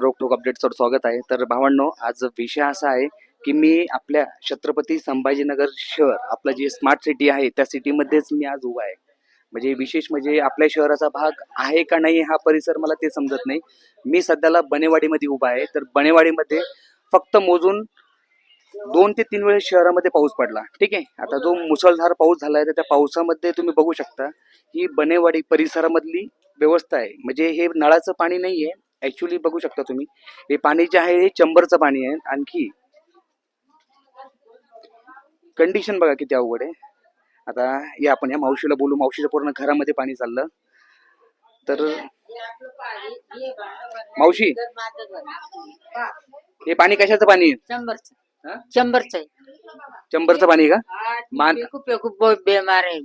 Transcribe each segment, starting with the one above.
रोकठोक अपडेटचं स्वागत आहे. तर भावांनो आज विषय असा आहे की मी आपल्या छत्रपती संभाजीनगर शहर आपलं जे स्मार्ट सिटी आहे त्या सिटीमध्येच मी आज उभा आहे. म्हणजे विशेष म्हणजे आपल्या शहराचा भाग आहे का नाही हा परिसर मला ते समजत नाही. मी सध्याला बनेवाडीमध्ये उभा आहे. तर बनेवाडीमध्ये फक्त मोजून दोन ते तीन वेळेस शहरामध्ये पाऊस पडला. ठीक आहे? आता जो मुसळधार पाऊस झाला आहे तर त्या पावसामध्ये तुम्ही बघू शकता ही बनेवाडी परिसरामधली व्यवस्था आहे. म्हणजे हे नळाचं पाणी नाही आहे ऍक्च्युली बघू शकता तुम्ही. हे पाणी जे आहे हे चंबरचं पाणी आहे. आणखी कंडिशन बघा किती अवघड आहे. आता या आपण या मावशीला बोलू. मावशीच्या पूर्ण घरामध्ये पाणी चाललं. तर मावशी हे पाणी कशाचं पाणी आहे? आहे. चंबरचं पाणी आहे का? मान- खूप खूप बेमार आहे.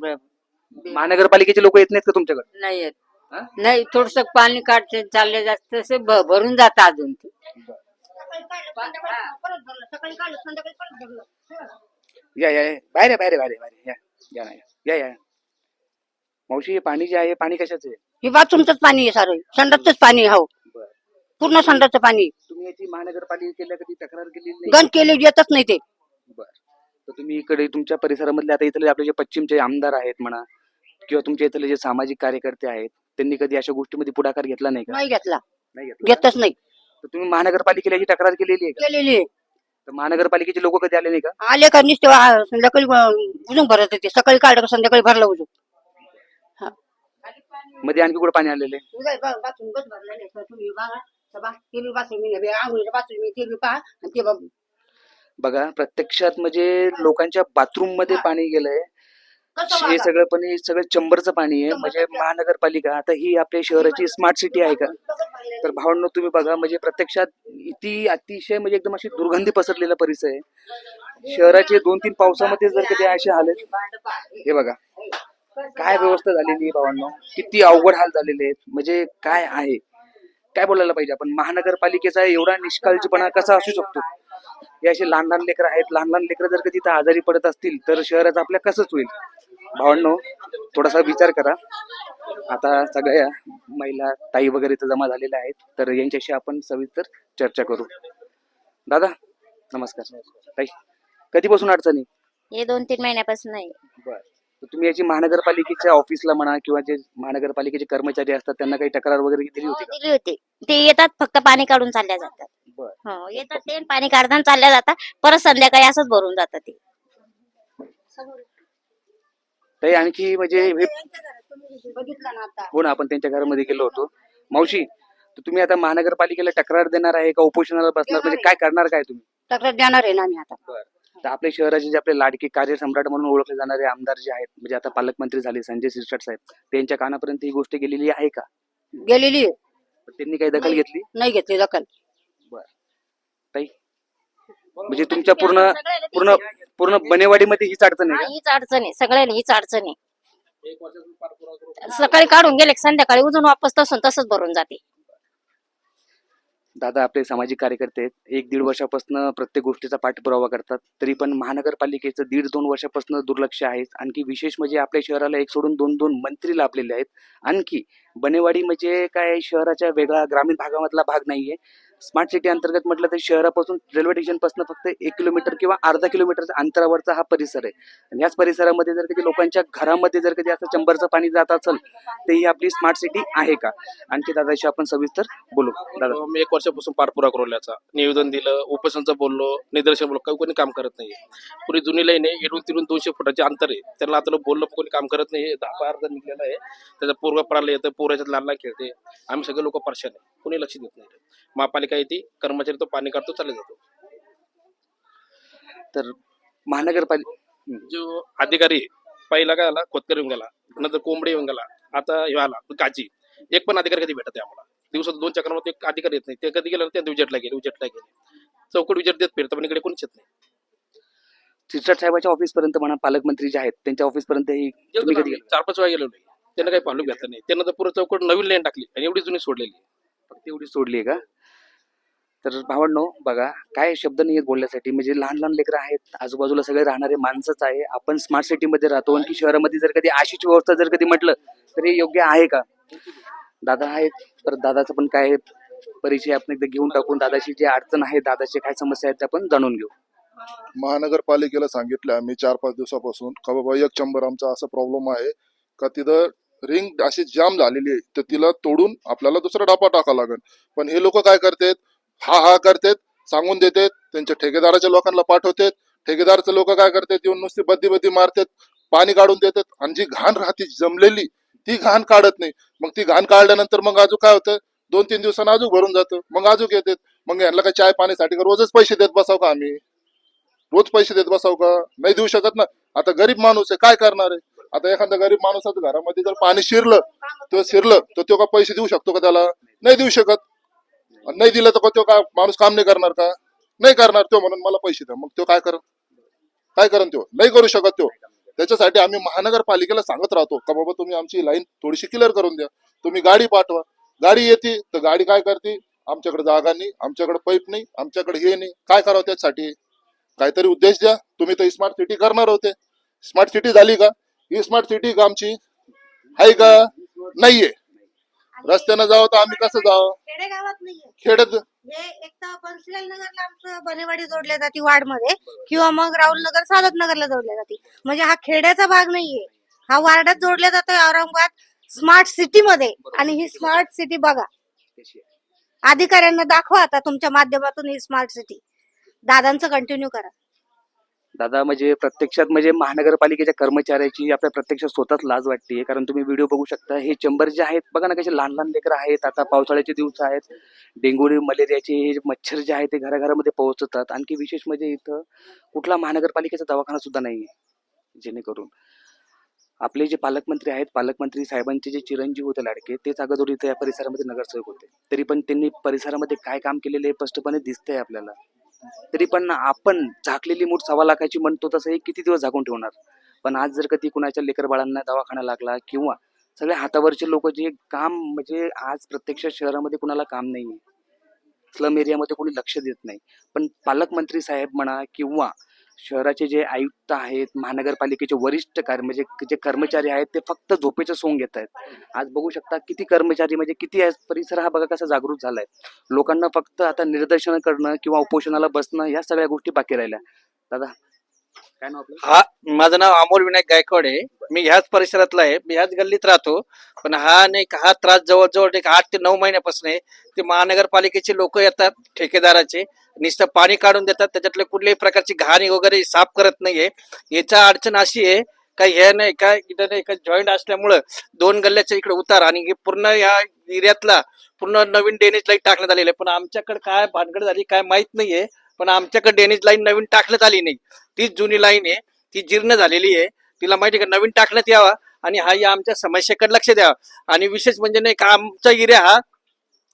महानगरपालिकेचे लोक येत नाहीत का तुमच्याकडे? नाही येत? नाही थोडस पाणी काढते चालले जात तसे भरून जात अजून ते या या या. बाहेर बाहेर बाहेर बाहेर. या या ना, या या या. मावशी हे पाणी जे आहे हे पाणी कशाचं आहे हे बाथरूमचंच पाणी आहे सारं संडासच पाणी आहे, हो बरं. पूर्ण संडासचं पाणी. तुम्ही याची महानगरपालिकेला कधी तक्रार केलेली नाही गंज केले येतच नाही ते बर तर तुम्ही इकडे तुमच्या परिसरामधले आता इथले आपले जे पश्चिमचे आमदार आहेत म्हणा किंवा तुमच्या इथले जे सामाजिक कार्यकर्ते आहेत त्यांनी कधी अशा गोष्टीमध्ये पुढाकार घेतला नाही का? नाही घेतला. नाही घेतला घेतच नाही. तर तुम्ही महानगरपालिकेला याची तक्रार केलेली आहे का? केलेली आहे. तर महानगरपालिकेचे लोक कधी आले नाही का? आले का नुसते वा- संध्याकाळी उजून भरत येते सकाळी काढलं का संध्याकाळी भरलं उजून. मध्ये आणखी कुठे पाणी आलेले बघा प्रत्यक्षात म्हणजे लोकांच्या बाथरूममध्ये पाणी गेलंय. हे सगळं पण हे सगळं चंबरचं पाणी आहे. म्हणजे महानगरपालिका आता ही आपल्या शहराची स्मार्ट सिटी आहे का? तर भावनो तुम्ही बघा म्हणजे प्रत्यक्षात इथे अतिशय म्हणजे एकदम अशी दुर्गंधी पसरलेला परिसर आहे. शहराचे दोन तीन पावसामध्ये जर कधी असे आले हे बघा. काय व्यवस्था झालेली आहे भावांनो? किती अवघड हाल झालेले आहेत. म्हणजे काय आहे? काय बोलायला पाहिजे आपण? महानगरपालिकेचा एवढा निष्काळजीपणा कसा असू शकतो? हे असे लहान लहान लेकरं आहेत. लहान लहान लेकरं जर कधी तिथं आजारी पडत असतील तर शहराचं आपल्या कसंच होईल? भावांनो थोडासा विचार करा. आता सगळ्या महिला ताई वगैरे इथं जमा झालेल्या आहेत तर यांच्याशी आपण सविस्तर चर्चा करू. दादा नमस्कार. ताई कधीपासून अडचणी? हे दोन तीन महिन्यापासून आहे. बर. तर तुम्ही याची महानगरपालिकेच्या ऑफिसला म्हणा किंवा जे महानगरपालिकेचे कर्मचारी असतात त्यांना काही तक्रार वगैरे दिली होती का? दिली होती. ते येतात फक्त पाणी काढून चालल्या जातात. बर. हो येतात ते पाणी काढताना चालल्या जातात परत संध्याकाळी असंच भरून जातात ते. ताई आणखी म्हणजे हे हो ना आपण त्यांच्या घरामध्ये गेलो होतो. मावशी तर तुम्ही आता महानगरपालिकेला तक्रार देणार आहे का? उपोषणाला बसणार? म्हणजे काय करणार काय तुम्ही? तक्रार देणार आहे ना आम्ही आता. तर आपल्या शहराचे जे आपले लाडके कार्यसम्राट म्हणून ओळखले जाणारे आमदार जे आहेत म्हणजे आता पालकमंत्री झाले संजय सिरसाट साहेब त्यांच्या कानापर्यंत ही गोष्ट गेलेली आहे का? गेलेली आहे. त्यांनी काही दखल घेतली? नाही घेतली दखल. ताई म्हणजे तुमच्या पूर्ण पूर्ण पूर्ण बनेवाडीमध्ये हीच अडचण आहे हा, हीच अडचण आहे. सगळ्यांना हीच अडचण आहे. सकाळी काढून गेले की संध्याकाळी उजून वापस तसून तसंच भरून जाते. दादा आपले सामाजिक कार्यकर्ते आहेत. एक दीड वर्षापासून प्रत्येक गोष्टीचा पाठपुरावा करतात. तरी पण महानगरपालिकेचं दीड दोन वर्षापासून दुर्लक्ष आहे आणखी विशेष म्हणजे आपल्या शहराला एक सोडून दोन दोन मंत्री लाभलेले आहेत. आणखी बनेवाडी म्हणजे काय शहराच्या वेगळा ग्रामीण भागामधला भाग नाहीये. स्मार्ट सिटी अंतर्गत म्हटलं तर शहरापासून रेल्वे स्टेशनपासून फक्त एक किलोमीटर किंवा अर्धा किलोमीटरच्या अंतरावरचा हा परिसर आहे. आणि याच परिसरामध्ये जर कधी लोकांच्या घरामध्ये जर कधी असं चंबरचं पाणी जात असेल तर ही आपली स्मार्ट सिटी आहे का? आणखी दादाशी आपण सविस्तर बोलू. दादा. मी एक वर्षापासून पाठपुरा करवल्याचा निवेदन दिलं उपोषणचं बोललो निदर्शन बोललो काही कोणी काम करत नाही पुरी जुनी लाईन आहे इडून तिरून दोनशे फुटाचे अंतर आहे. त्यांना आता बोललं कोणी काम करत नाही दहा अर्धा निघलेला आहे. त्याचा पूर्व पडायला येतं पोराच्यात लहान लहान खेळते. आम्ही सगळे लोक परेशान आहे. कोणी लक्ष देत नाही. महापालिका येते कर्मचारी तो पाणी काढतो चालले जातो. तर महानगरपालिका जो अधिकारी पहिला काय आला खोतकर येऊन गेला. नंतर कोंबडी येऊन गेला. आता ह्यो आला काची. एक पण अधिकारी कधी भेटत आहे आम्हाला. दिवसात दोन चक्रामध्ये एक अधिकारी येत नाही. ते कधी गेलं ते उजेटला गेले उजेटला गेले. चौकट उजेट देत फिरतं पण इकडे कोणीच येत नाही. सिस्टर साहेबाच्या ऑफिस पर्यंत म्हणा पालकमंत्री जे आहेत त्यांच्या ऑफिस पर्यंत चार पाच वेळा गेलो नाही त्यांना काही पालू घेतलं नाही. त्यांना तर पुरं चौकट नवीन लाईन टाकली आणि एवढी जुनी सोडलेली फक्त एवढी सोडली आहे का? तर भावंडो बघा काय शब्द नाही आहेत बोलण्यासाठी. म्हणजे लहान लहान लेकरं आहेत आजूबाजूला सगळे राहणारे माणसंच आहे. आपण स्मार्ट सिटीमध्ये राहतो. आणखी शहरामध्ये जर कधी अशीच व्यवस्था जर कधी म्हटलं तर हे योग्य आहे का? दादा आहेत तर दादाचं पण काय आहे परिचय आपण एकदा घेऊन टाकून दादाची जी अडचण आहे दादाची काय समस्या आहेत त्या आपण जाणून घेऊ. महानगरपालिकेला सांगितलं आम्ही चार पाच दिवसापासून का बाबा एक चंबर आमचा असा प्रॉब्लेम आहे का तिथं रिंग अशी जाम झालेली आहे. तर तिला तोडून आपल्याला दुसरा डापा टाका लागेल. पण हे लोक काय करतात? हा हा करतात सांगून देतात त्यांच्या ठेकेदाराच्या लोकांना पाठवतात. ठेकेदारचे लोक काय करतात? येऊन नुसती बद्दी बद्दी मारतात पाणी काढून देतात. आणि जी घाण राहते जमलेली ती घाण काढत नाही. मग ती घाण काढल्यानंतर मग अजून काय होतं? दोन तीन दिवसांना अजून भरून जातं. मग अजून येतात. मग यांना काय चाय पाण्यासाठी का? रोजच पैसे देत बसाव का आम्ही? रोज पैसे देत बसाव का? नाही देऊ शकत ना. आता गरीब माणूस आहे काय करणार आहे? आता एखादा गरीब माणूसाचं घरामध्ये जर पाणी शिरलं तो शिरलं तर तो का पैसे देऊ शकतो का त्याला? नाही देऊ शकत. नाही दिलं तर तो काय माणूस काम नाही करणार का? नाही करणार तो म्हणून मला पैसे द्या. मग तो काय कर काय करण तो? नाही करू शकत तो. त्याच्यासाठी आम्ही महानगरपालिकेला सांगत राहतो का बाबा तुम्ही आमची लाईन थोडीशी क्लिअर करून द्या. तुम्ही गाडी पाठवा. गाडी येते तर गाडी काय करते? आमच्याकडे जागा नाही आमच्याकडे पाईप नाही आमच्याकडे हे नाही. काय करावं त्यासाठी काहीतरी उद्देश द्या. तुम्ही तर स्मार्ट सिटी करणार होते. स्मार्ट सिटी झाली का? ही स्मार्ट सिटी का आमची? आहे का? नाहीये. रस्त्यानं जावं तर आम्ही कसं जावं? खेडेगावात नाहीये. खेड्यात हे एक तर बनसिलाल नगरला आमचं बनेवाडी जोडल्या जाते वार्डमध्ये किंवा मग राहुल नगर सादत नगरला जोडल्या जाते. म्हणजे हा खेड्याचा भाग नाहीये. हा वार्डात जोडल्या जातोय औरंगाबाद स्मार्ट सिटी मध्ये. आणि ही स्मार्ट सिटी बघा. अधिकाऱ्यांना दाखवा आता तुमच्या माध्यमातून ही स्मार्ट सिटी दादांचं कंटिन्यू करा. दादा म्हणजे प्रत्यक्षात म्हणजे महानगरपालिकेच्या कर्मचाऱ्याची आपल्या प्रत्यक्षात स्वतःच लाज वाटते कारण तुम्ही व्हिडिओ बघू शकता हे चंबर जे आहेत बघा ना कसे लहान लहान लेकरं आहेत. आता पावसाळ्याचे दिवस आहेत. डेंग्यू मलेरियाचे हे मच्छर जे आहेत ते घराघरामध्ये पोहोचतात. आणखी विशेष म्हणजे इथं कुठला महानगरपालिकेचा दवाखाना सुद्धा नाही आहे जेणेकरून. आपले जे पालकमंत्री आहेत पालकमंत्री साहेबांचे जे चिरंजीव होते लाडके तेच अगोदर इथं या परिसरामध्ये नगरसेवक होते. तरी पण त्यांनी परिसरामध्ये काय काम केलेले हे स्पष्टपणे दिसतंय आपल्याला. तरी पण आपण झाकलेली मूठ सव्वा लाखाची म्हणतो तसं हे किती दिवस झाकून ठेवणार? पण आज जर कधी कुणाच्या लेकर बाळांना दवाखाना लागला किंवा सगळे हातावरचे लोक जे काम म्हणजे आज प्रत्यक्ष शहरामध्ये कुणाला काम नाही स्लम एरियामध्ये कोणी लक्ष देत नाही. पण पालकमंत्री साहेब म्हणा किंवा शहराचे जे आयुक्त आहेत महानगरपालिकेचे वरिष्ठ कार्य म्हणजे जे कर्मचारी आहेत ते फक्त झोपेचं सोंग घेत आहेत. आज बघू शकता किती कर्मचारी म्हणजे किती परिसर हा बघा कसा जागृत झालाय. लोकांना फक्त आता निदर्शन करणं किंवा उपोषणाला बसणं या सगळ्या गोष्टी बाकी राहिल्या. दादा काय नाव आपलं? हा माझं नाव अमोल विनायक गायकवाड आहे. मी ह्याच परिसरातला आहे. मी ह्याच गल्लीत राहतो. पण हा नाही का हा त्रास जवळजवळ एक आठ ते नऊ महिन्यापासून आहे. ते महानगरपालिकेचे लोक येतात ठेकेदाराचे. नुसतं पाणी काढून देतात. त्याच्यातले कुठल्याही प्रकारची घाणी वगैरे साफ करत नाहीये. याचा अडचण अशी आहे का हे नाही का इथं नाही का जॉईंट असल्यामुळं दोन गल्ल्याच्या इकडे उतार. आणि हे पूर्ण या एरियातला पूर्ण नवीन डेनेज लाइट टाकण्यात आलेलं आहे. पण आमच्याकडे काय भानगड झाली काय माहीत नाहीये. पण आमच्याकडे ड्रेनेज लाईन नवीन टाकण्यात आली नाही. तीच जुनी लाईन आहे. ती जीर्ण झालेली आहे. तिला माहिती आहे का? नवीन टाकण्यात यावा आणि हा या आमच्या समस्येकडे लक्ष द्यावा. आणि विशेष म्हणजे नाही का आमचा एरिया हा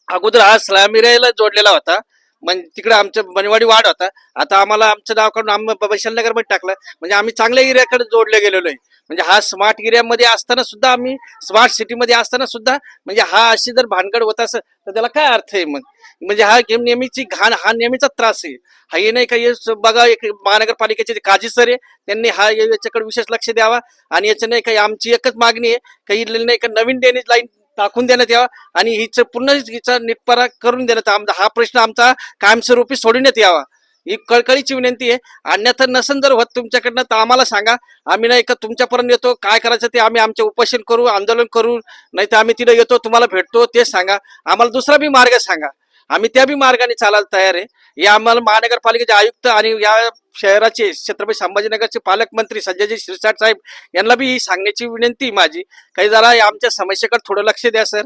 अगोदर हा स्लॅम एरियाला जोडलेला होता. म्हणजे तिकडे आमचं बनवाडी वाढ होता. आता आम्हाला आमचं नाव काढून आम्ही वैशालनगरमध्ये टाकलं. म्हणजे आम्ही चांगल्या एरियाकडे जोडले गेलेलो आहे. म्हणजे हा स्मार्ट एरियामध्ये असताना सुद्धा आम्ही स्मार्ट सिटीमध्ये असताना सुद्धा म्हणजे हा अशी जर भानगड होत असं तर त्याला काय अर्थ आहे मग? म्हणजे हा गेम नेहमीची घाण हा नेहमीचा त्रास आहे. हा हे नाही का हे बघा एक महानगरपालिकेचे जे काजी सर आहे त्यांनी हा याच्याकडे विशेष लक्ष द्यावा. आणि याचं नाही काही आमची एकच मागणी आहे काही नाही का नवीन ड्रेनेज लाईन टाकून देण्यात यावा आणि हिचं पूर्ण हिचा निपरा करून देण्यात आमचा हा प्रश्न आमचा कायमस्वरूपी सोडण्यात यावा. ही कळकळीची विनंती आहे. अन्यथा नसन जर होत तुमच्याकडनं तर आम्हाला सांगा. आम्ही नाही का तुमच्यापर्यंत येतो. काय करायचं ते आम्ही आमचे उपोषण करू आंदोलन करू. नाही तर आम्ही तिथे येतो तुम्हाला भेटतो ते सांगा. आम्हाला दुसरा बी मार्ग सांगा. आम्ही त्या बी मार्गाने चालायला तयार आहे. हे आम्हाला महानगरपालिकेचे आयुक्त आणि या शहराचे छत्रपती संभाजीनगरचे पालकमंत्री संजयजी शिरसाट साहेब यांना बी ही सांगण्याची विनंती माझी. काही जरा आमच्या समस्येकडे थोडं लक्ष द्या सर.